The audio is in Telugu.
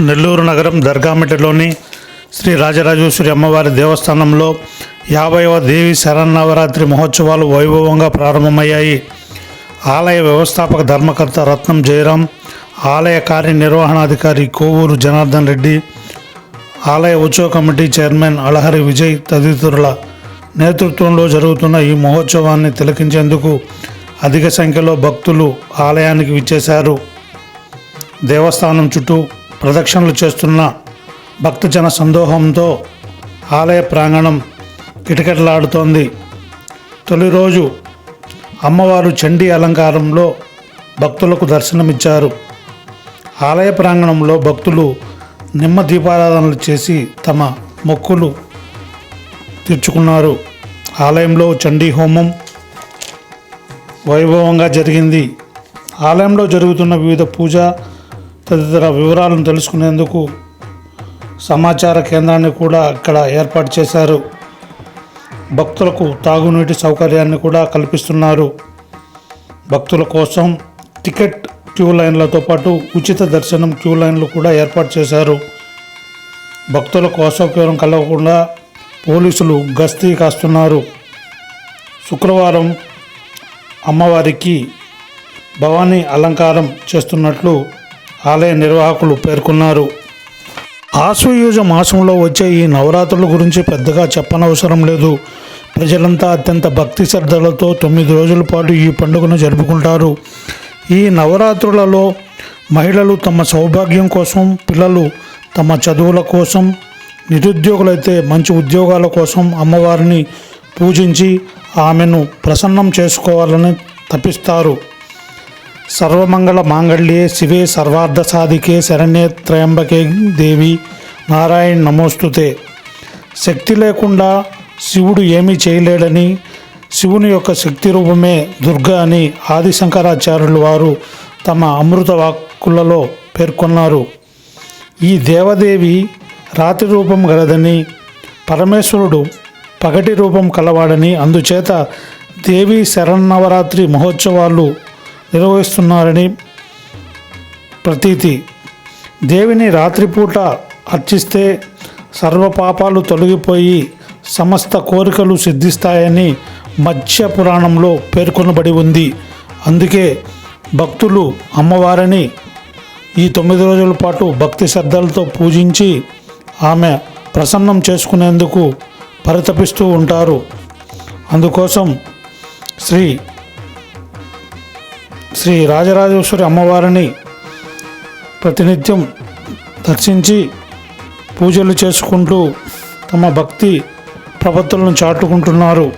నెల్లూరు నగరం దర్గామిట్టలోని శ్రీ రాజరాజేశ్వరి అమ్మవారి దేవస్థానంలో యాభైవ దేవి శరన్నవరాత్రి మహోత్సవాలు వైభవంగా ప్రారంభమయ్యాయి. ఆలయ వ్యవస్థాపక ధర్మకర్త రత్నం జయరాం ఆలయ కార్యనిర్వహణాధికారి కోవూరు జనార్దన్ రెడ్డి ఆలయ ఉత్సవ కమిటీ చైర్మన్ అలహరి విజయ్ తదితరుల నేతృత్వంలో జరుగుతున్న ఈ మహోత్సవాన్ని తిలకించేందుకు అధిక సంఖ్యలో భక్తులు ఆలయానికి విచ్చేశారు. దేవస్థానం చుట్టూ ప్రదక్షిణలు చేస్తున్న భక్తజన సందోహంతో ఆలయ ప్రాంగణం కిటకిటలాడుతోంది. తొలి రోజు అమ్మవారు చండీ అలంకారంలో భక్తులకు దర్శనమిచ్చారు. ఆలయ ప్రాంగణంలో భక్తులు నిమ్మ దీపారాధనలు చేసి తమ మొక్కులు తీర్చుకున్నారు. ఆలయంలో చండీ హోమం వైభవంగా జరిగింది. ఆలయంలో జరుగుతున్న వివిధ పూజ తదితర వివరాలను తెలుసుకునేందుకు సమాచార కేంద్రాన్ని కూడా ఇక్కడ ఏర్పాటు చేశారు. భక్తులకు తాగునీటి సౌకర్యాన్ని కూడా కల్పిస్తున్నారు. భక్తుల కోసం టికెట్ క్యూ లైన్లతో పాటు ఉచిత దర్శనం క్యూ లైన్లు కూడా ఏర్పాటు చేశారు. భక్తులకు అసౌకర్యం కలగకుండా పోలీసులు గస్తీ కాస్తున్నారు. శుక్రవారం అమ్మవారికి భవానీ అలంకారం చేస్తున్నట్లు ఆలయ నిర్వాహకులు పేర్కొన్నారు. ఆశ్వయుజ మాసంలో వచ్చే ఈ నవరాత్రుల గురించి పెద్దగా చెప్పనవసరం లేదు. ప్రజలంతా అత్యంత భక్తి శ్రద్ధలతో తొమ్మిది రోజుల పాటు ఈ పండుగను జరుపుకుంటారు. ఈ నవరాత్రులలో మహిళలు తమ సౌభాగ్యం కోసం పిల్లలు తమ చదువుల కోసం నిరుద్యోగులైతే మంచి ఉద్యోగాల కోసం అమ్మవారిని పూజించి ఆమెను ప్రసన్నం చేసుకోవాలని తపిస్తారు. సర్వమంగళ మాంగళ్యే శివే సర్వార్థ సాధికే శరణ్యే త్రయంబకే దేవి. నారాయణ నమోస్తుతే. శక్తి లేకుండా శివుడు ఏమీ చేయలేడని శివుని యొక్క శక్తి రూపమే దుర్గా అని ఆది శంకరాచార్యులు వారు తమ అమృత వాక్కులలో పేర్కొన్నారు. ఈ దేవదేవి రాతి రూపం గలదని పరమేశ్వరుడు పగటి రూపం కలవాడని అందుచేత దేవి శరన్నవరాత్రి మహోత్సవాలు నిర్వహిస్తున్నారని ప్రతీతి. దేవిని రాత్రిపూట అర్చిస్తే సర్వపాపాలు తొలగిపోయి సమస్త కోరికలు సిద్ధిస్తాయని మత్స్య పురాణంలో పేర్కొనబడి ఉంది. అందుకే భక్తులు అమ్మవారిని ఈ తొమ్మిది రోజుల పాటు భక్తి శ్రద్ధలతో పూజించి ఆమె ప్రసన్నం చేసుకునేందుకు పరితపిస్తూ ఉంటారు. అందుకోసం శ్రీ శ్రీ రాజరాజేశ్వరి అమ్మవారిని ప్రతినిత్యం దర్శించి పూజలు చేసుకుంటూ తమ భక్తి ప్రపత్తులను చాటుకుంటున్నారు.